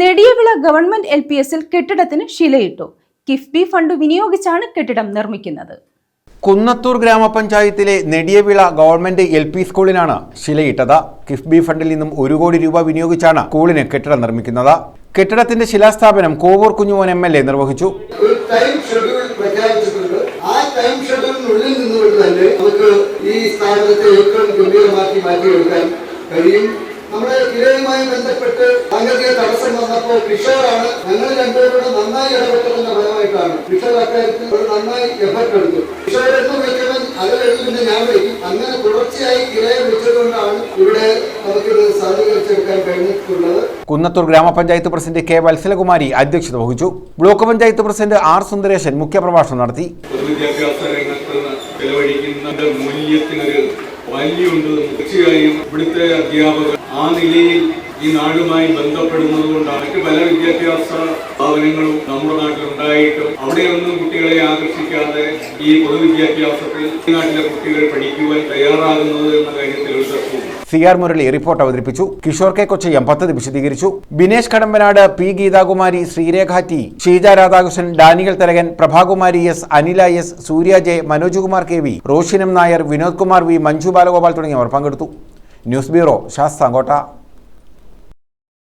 Nediyavila government L P എസിൽ കെട്ടിടത്തിന് ശിലയിട്ടു. KIIFB fund വിനിയോഗിച്ചാണ് കെട്ടിടം നിർമ്മിക്കുന്നത്. കുന്നത്തൂർ ഗ്രാമപഞ്ചായത്തിലെ നെടിയവിള ഗവൺമെന്റ് എൽ പി സ്കൂളിനാണ് ശിലയിട്ടത്. കിഫ്ബി ഫണ്ടിൽ നിന്നും ഒരു കോടി രൂപ വിനിയോഗിച്ചാണ് സ്കൂളിന് കെട്ടിടം നിർമ്മിക്കുന്നത്. കെട്ടിടത്തിന്റെ ശിലാസ്ഥാപനം Kovoor Kunjumon M L A നിർവഹിച്ചു. ഒരു ടൈം ഷെഡ്യൂൾ പ്രഖ്യാപിച്ചിട്ടുണ്ട്. ആ ടൈം ഷെഡ്യൂളിനുള്ളിൽ നിന്നുകൊണ്ട് തന്നെ നമുക്ക് ഈ സ്ഥാപനത്തെ ഏറ്റവും ഗംഭീരമാക്കി മാറ്റിയെടുക്കാൻ കഴിയും. നമ്മുടെ കിരയുമായി ബന്ധപ്പെട്ട് സാങ്കേതിക തടസ്സം വന്നപ്പോൾ കിഷോറാണ് ഞങ്ങൾ രണ്ടുപേരോട് നന്നായി ഇടപെട്ടതിന്റെ ഫലമായിട്ടാണ്. കിഷോർ അക്കാര്യത്തിൽ ഒരു നന്നായി എഫർട്ട് എടുത്തു. കിഷോർ എന്ന് വിളിക്കുമ്പോൾ അത് കഴിഞ്ഞ് പിന്നെ ഞാൻ വിളിക്കും. അങ്ങനെ തുടർച്ചയായി കിരയെ വിളിച്ചതുകൊണ്ടാണ് ഇവിടെ നമുക്കിത് സാധൂകരിച്ചെടുക്കാൻ കഴിഞ്ഞിട്ടുള്ളത്. കുന്നത്തൂർ ഗ്രാമപഞ്ചായത്ത് പ്രസിഡന്റ് കെ വത്സലകുമാരി അധ്യക്ഷത വഹിച്ചു. Block panchayat president R Sundaresan മുഖ്യപ്രഭാഷണം നടത്തി. വിദ്യാഭ്യാസ രംഗത്ത് ചെലവഴിക്കുന്ന മൂല്യത്തിനൊരു വാല്യുണ്ട് തീർച്ചയായും ഇവിടുത്തെ അധ്യാപകർ ആ നിലയിൽ ഈ നാടുമായി ബന്ധപ്പെടുന്നത് കൊണ്ടാണ് മറ്റ് പല വിദ്യാഭ്യാസ സ്ഥാപനങ്ങളും നമ്മുടെ നാട്ടിൽ ഉണ്ടായിട്ടും അവിടെയൊന്നും കുട്ടികളെ ആകർഷിക്കാതെ ഈ പൊതുവിദ്യാഭ്യാസത്തിൽ നാട്ടിലെ കുട്ടികൾ പഠിക്കുവാൻ തയ്യാറാകുന്നത് എന്ന കാര്യത്തിൽ സി ആർ മുരളി റിപ്പോർട്ട് അവതരിപ്പിച്ചു. കിഷോർ കെ കൊച്ചയ്യം പദ്ധതി വിശദീകരിച്ചു. Binesh Kadampanad P Geethakumari Sreerekha T Sheeja Radhakrishnan Daniel Tharakan Prabhakumari S Anila S Surya J Manoj Kumar K V Roshinam Nair Vinod Kumar V Manju Balagopal തുടങ്ങിയവർ പങ്കെടുത്തു. News bureau Sasthamcotta